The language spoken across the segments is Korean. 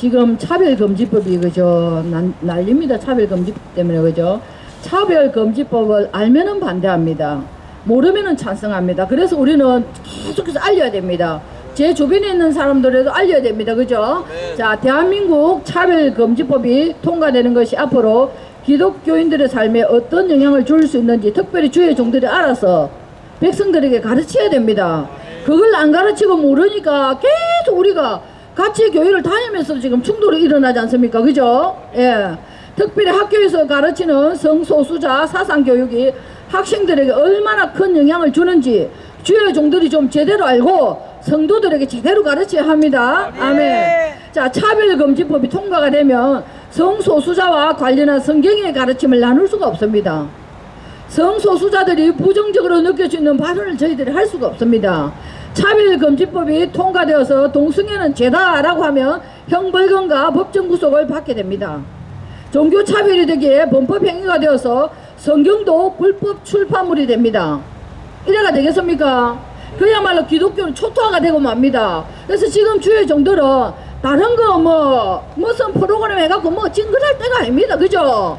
지금 차별금지법이 그죠 난, 난립니다. 차별금지법 때문에 그죠 차별금지법을 알면은 반대합니다. 모르면은 찬성합니다. 그래서 우리는 계속해서 알려야 됩니다. 제 주변에 있는 사람들에도 알려야 됩니다. 그죠? 자 대한민국 차별금지법이 통과되는 것이 앞으로 기독교인들의 삶에 어떤 영향을 줄 수 있는지 특별히 주의 종들이 알아서 백성들에게 가르쳐야 됩니다. 그걸 안 가르치고 모르니까 계속 우리가 같이 교회를 다니면서 지금 충돌이 일어나지 않습니까? 그죠? 예. 특별히 학교에서 가르치는 성소수자 사상교육이 학생들에게 얼마나 큰 영향을 주는지 주의 종들이 좀 제대로 알고 성도들에게 제대로 가르쳐야 합니다. 아멘. 자, 차별금지법이 통과가 되면 성소수자와 관련한 성경의 가르침을 나눌 수가 없습니다. 성소수자들이 부정적으로 느낄 수 있는 발언을 저희들이 할 수가 없습니다. 차별금지법이 통과되어서 동성애는 죄다라고 하면 형벌금과 법정 구속을 받게 됩니다. 종교 차별이 되기에 범법 행위가 되어서 성경도 불법 출판물이 됩니다. 이래가 되겠습니까? 그야말로 기독교는 초토화가 되고 맙니다. 그래서 지금 주의 종들은 다른 거 뭐 무슨 프로그램 해갖고 뭐 찡그랄 때가 아닙니다. 그죠?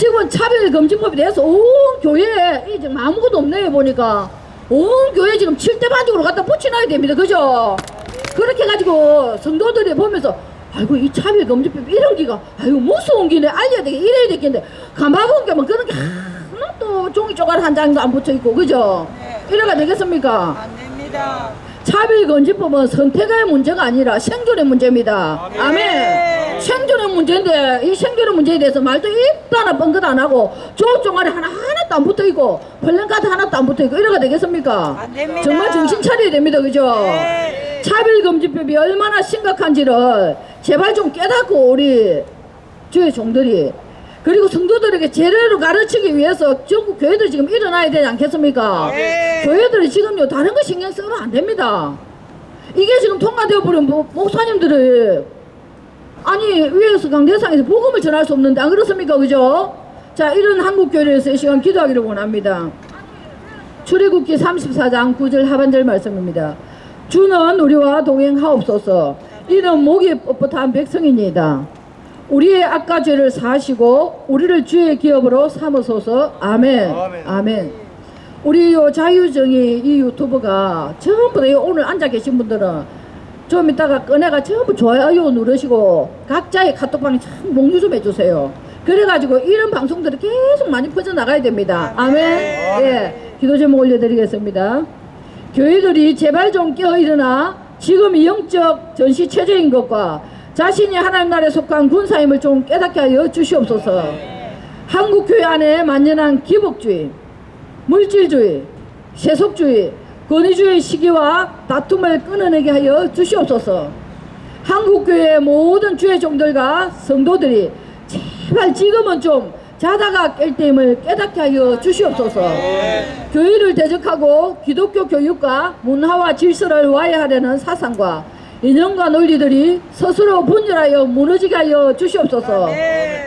지금 차별금지법에 대해서 온 교회에 이 지금 아무것도 없네요 보니까. 온 교회 지금 칠대 반죽으로 갖다 붙여놔야 됩니다. 그죠? 그렇게 해가지고 성도들이 보면서 아이고 이 차별금지법 이런 기가. 아이고 무서운 기네 알려야 되겠 이래야 되겠는데. 가만 보니까 그런 게 하나도 종이 쪼가리 한 장도 안 붙여있고 그죠? 이래가 되겠습니까? 안 됩니다. 차별금지법은 선택의 문제가 아니라 생존의 문제입니다. 아멘. 생존의 문제인데 이 생존의 문제에 대해서 말도 입도 하나 뻥긋 안 하고 조종아리 하나 하나도 안 붙어 있고 플랜카드 하나도 안 붙어 있고 이래가 되겠습니까? 안 됩니다. 정말 정신 차려야 됩니다. 그죠? 네. 차별금지법이 얼마나 심각한지를 제발 좀 깨닫고 우리 주의 종들이 그리고 성도들에게 제대로 가르치기 위해서 전국 교회들 지금 일어나야 되지 않겠습니까? 네. 교회들이 지금요 다른 거 신경 쓰면 안 됩니다. 이게 지금 통과되어 버린 목- 목사님들이 아니 위에서 강대상에서 복음을 전할 수 없는데 안 그렇습니까? 그죠? 자 이런 한국 교회에서 이 시간 기도하기를 원합니다. 출애굽기 34장 9절 하반절 말씀입니다. 주는 우리와 동행하옵소서. 이는 목이 뻣뻣한 백성이니이다. 우리의 악과 죄를 사하시고 우리를 주의 기업으로 삼으소서. 아멘. 아멘. 아멘. 우리 요 자유정의 이 유튜브가 전부 다 오늘 앉아 계신 분들은 좀 이따가 꺼내가 전부 좋아요 누르시고 각자의 카톡방에 참 공유 좀 해주세요. 그래가지고 이런 방송들이 계속 많이 퍼져나가야 됩니다. 아멘. 예. 기도 제목 올려드리겠습니다. 교회들이 제발 좀 깨어 일어나 지금 이 영적 전시 체제인 것과 자신이 하나님 나라에 속한 군사임을 좀 깨닫게 하여 주시옵소서. 한국 교회 안에 만연한 기복주의, 물질주의, 세속주의, 권위주의 시기와 다툼을 끊어내게 하여 주시옵소서. 한국교회의 모든 주의 종들과 성도들이 제발 지금은 좀 자다가 깰 때임을 깨닫게 하여 주시옵소서. 교회를 대적하고 기독교 교육과 문화와 질서를 와해하려는 사상과 이념과 논리들이 스스로 분열하여 무너지게 하여 주시옵소서.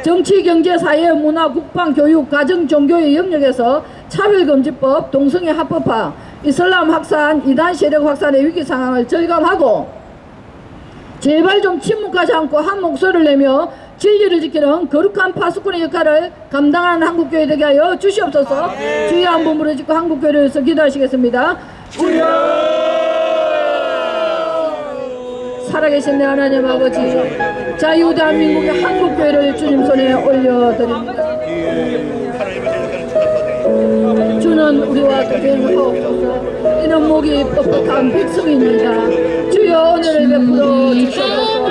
정치, 경제, 사회, 문화, 국방, 교육, 가정, 종교의 영역에서 차별금지법, 동성애 합법화, 이슬람 확산, 이단 세력 확산의 위기 상황을 절감하고 제발 좀 침묵하지 않고 한 목소리를 내며 진리를 지키는 거룩한 파수꾼의 역할을 감당하는 한국교회 되게 하여 주시옵소서. 주여 한번 부르짖고 한국교회를 위해서 기도하시겠습니다 살아계신 내 하나님 아버지 자유 대한민국의 한국교회를 주님 손에 올려드립니다. 주는 우리와 동행하옵소서. 이는 목이 뻣뻣한 백성입니다. 주여 오늘을 베풀어 주시옵소서.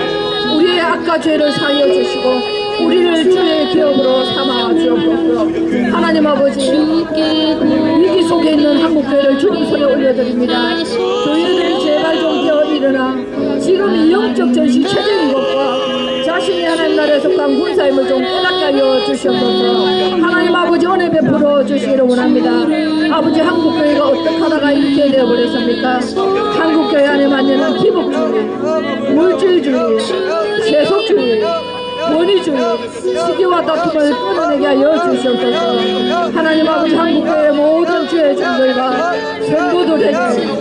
우리의 악과 죄를 사하여 주시고 우리를 주의 기업으로 삼아 주옵소서. 하나님 아버지 위기 속에 있는 한국교회를 주님 손에 올려드립니다. 저희들이 제발 좀 깨어 일어나 지금 이 영적 전시 체제인 것과 자신이 하나님 나라에 속한 군사임을 좀 깨닫게 하여 주시옵소서. 하나님 아버지 은혜 베풀어 주시기를 원합니다. 아버지 한국교회가 어떻게 하다가 이렇게 되어버렸습니까? 한국교회 안에 만연한 기복주의 물질주의 세속주의 권위주의 시기와 다툼을 끊어내게 하여 주시옵소서 하나님 아버지 한국교회 모든 주의 종들과 성도들에게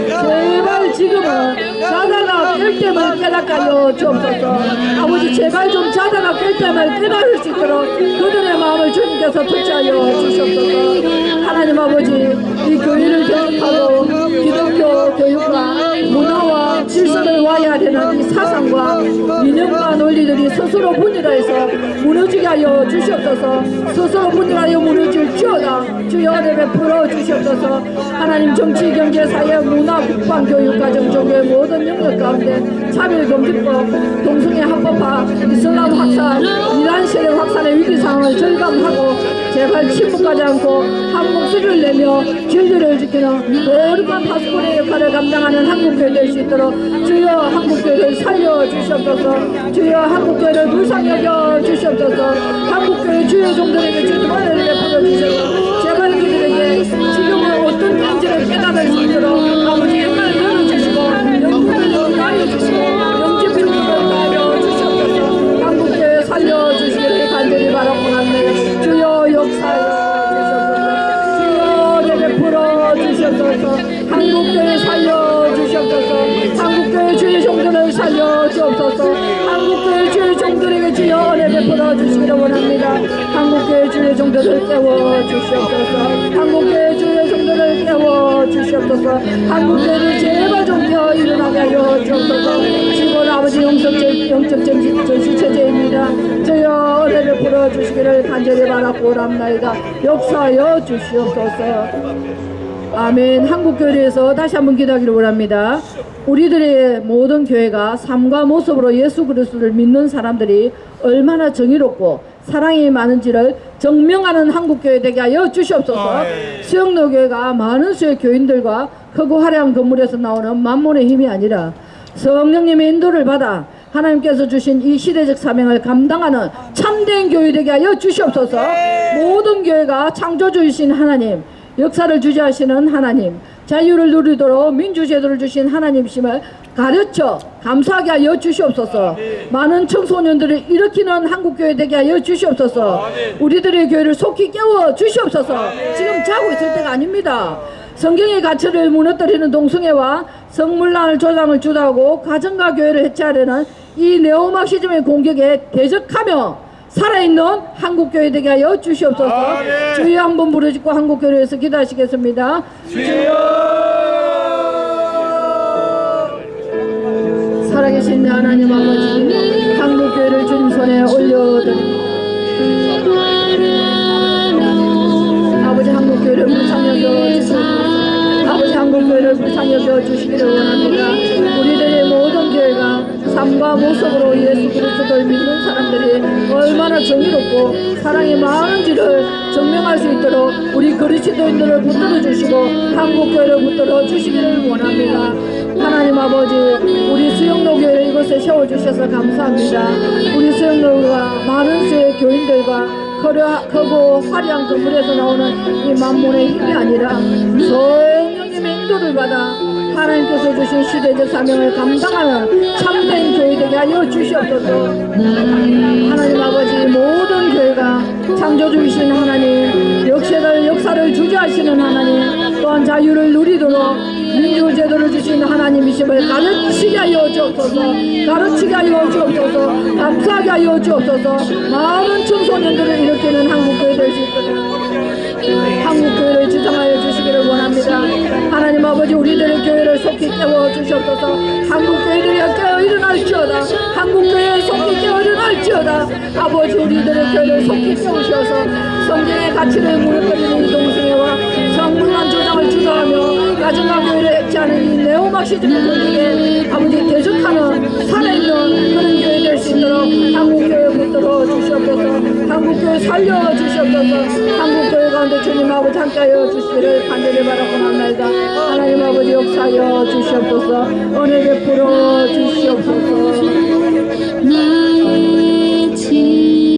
제발 지금은 자다가 깰 때만 깨닫게 하여 주옵소서. 아버지 제발 좀 자다가 깰 때만 깨달을 수 있도록 그들의 마음을 주님께서 터치하여 주시옵소서. 하나님 아버지 이 교회를 교육하고 기독교 교육과 문화와 질서를 와 야 되는 이 사상과 이념과 논리들이 스스로 분열해서 무너지게 하여 주시옵소서. 스스로 분열하여 무너질 지어다. 주여 은혜 베풀어 주시옵소서. 하나님 정치 경제 사회 문화 국방 교육 가정 종교의 모든 영역 가운데 차별금지법 동성애 합법화 이슬람 확산 이란 세력 확산의 위기 상황을 절감하고 제발 침묵하지 않고 한 목소리를 내며 진리를 지키는 거룩한 파수꾼의 역할을 감당하는 한국교회 될 수 있도록 주여 한국교회를 살려 주시옵소서. 주여 한국교회를 불쌍히 여겨 주시옵소서. 한국교회 주요 종들에게 주님 은혜를 베풀어 주셔서. 제발 그들에게 지금은 어떤 통제를 깨달을 수 있도록 아버지 영 종들을 깨워 주시옵소서. 한국교회 주의 종들을 깨워 주시옵소서. 한국교회를 제발 좀 깨어 일어나게 하여 주옵소서. 지금 아버지 영적 전- 영적 전시, 전시체제입니다. 주여 은혜 베풀어 주시기를 간절히 바라고 오랍나이다. 역사하여 주시옵소서. 아멘. 한국교회에서 다시 한번 기도하기를 원합니다. 우리들의 모든 교회가 삶과 모습으로 예수 그리스도를 믿는 사람들이 얼마나 정의롭고 사랑이 많은지를 증명하는 한국교회 되게 하여 주시옵소서. 수영로교회가 많은 수의 교인들과 크고 화려한 건물에서 나오는 만몬의 힘이 아니라 성령님의 인도를 받아 하나님께서 주신 이 시대적 사명을 감당하는 참된 교회 되게 하여 주시옵소서. 모든 교회가 창조주이신 하나님, 역사를 주재하시는 하나님, 자유를 누리도록 민주제도를 주신 하나님심을 가르쳐 감사하게 하여 주시옵소서. 많은 청소년들을 일으키는 한국교회 되게 하여 주시옵소서. 우리들의 교회를 속히 깨워 주시옵소서. 지금 자고 있을 때가 아닙니다. 성경의 가치를 무너뜨리는 동성애와 성물란을 조장을 주도하고 가정과 교회를 해체하려는 이 네오마시즘의 공격에 대적하며 살아있는 한국교회 되게 하여 주시옵소서 주여 한번 부르짖고 한국교회에서 기도하시겠습니다 주여 살아계신 내 하나님 아버지 한국교회를 주님 손에 올려드립니다 아버지 한국교회를 불쌍히 여겨주시옵소서. 아버지 한국교회를 불쌍히 여겨주시기를 원합니다. 우리들의 모든 교회가 삶과 모습으로 예수 그리스도를 믿는 사람들이 얼마나 정의롭고 사랑이 많은지를 증명할 수 있도록 우리 그리스도인들을 붙들어 주시고 한국교회를 붙들어 주시기를 원합니다 하나님 아버지 우리 수영로 교회를 이곳에 세워주셔서 감사합니다. 우리 수영로가 많은 수의 교인들과 거려, 크고 화려한 건물에서 나오는 이 만몬의 힘이 아니라 성령님의 인도를 받아 하나님께서 주신 시대적 사명을 감당하는 참된 교회 되게 하여 주시옵소서. 하나님 아버지 모든 교회가 창조주이신 하나님 역사를 역사를 주재하시는 하나님 또한 자유를 누리도록 민주제도를 주신 하나님이심을 가르치게 하여 주옵소서 가르치게 하여 주옵소서 감사하게 하여 주옵소서. 많은 청소년들을 일으키는 한국교회 될수 있도록 한국교회를 지정하여 주시기를 원합니다. 하나님 아버지 우리들의 교회를 속히 깨워 주시옵소서. 한국교회들이 깨어 일어날지어다. 한국교회 속히 깨어 일어날지어다. 아버지 우리들의 교회를 속히 깨우셔서 성경의 가치를 무너뜨리는 이 동성애와 성문란 조장을 주도하며 가정과 교회를 해체하는 이 네오마시즘 공격에 아버지 대적하는 살아있는 그런 교회 될 수 있도록 한국교회 붙들어 주시옵소서 한국교회 살려 주시옵소서 한국교회 가운데 주님 아버지 함께하여 주시기를 간절히 바라고 나옵니다. 하나님 아버지 역사하여 주시옵소서 은혜 베풀어 주시옵소서